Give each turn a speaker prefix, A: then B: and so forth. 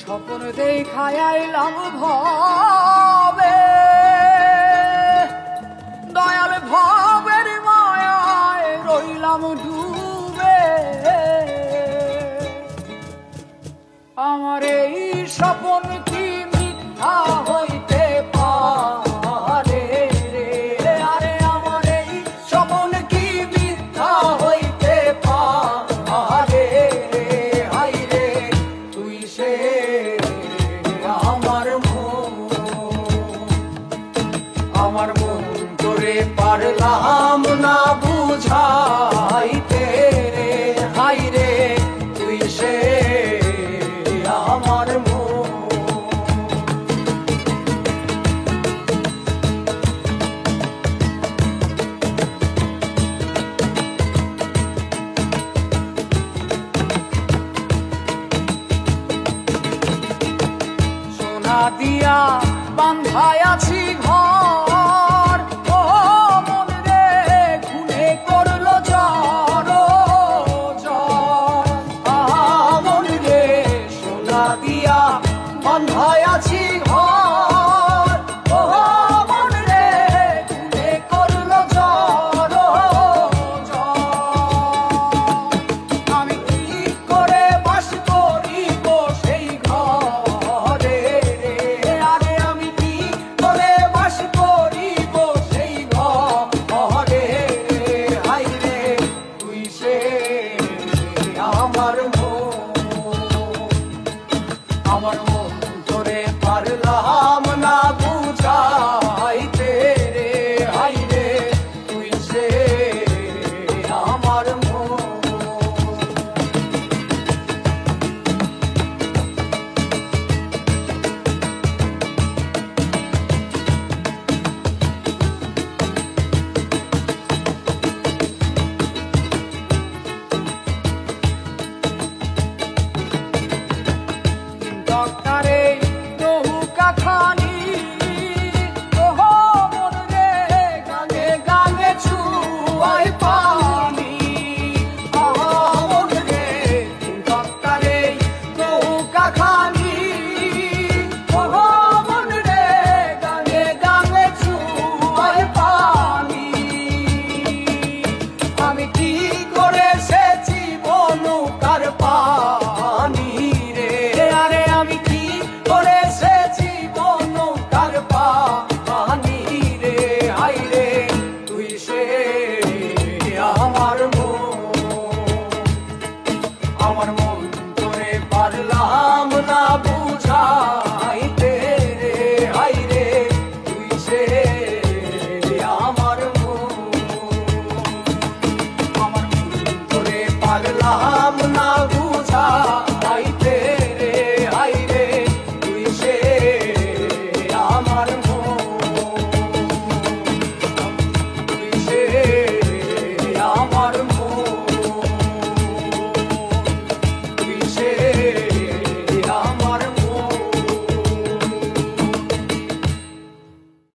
A: স্বপ্ন দেখায় আইলাম ভাবে। দয়াল ভাবের মায়ায় রইলাম ডুবে। আমার এই স্বপন কি মিথ্যা? তোরে পারলাম না বুঝাই রে। হাই রে তুই সে আমার সোনা দিয়া বান্ধায় আছি দিয়া অন্ধায় আছি কামনা upon हम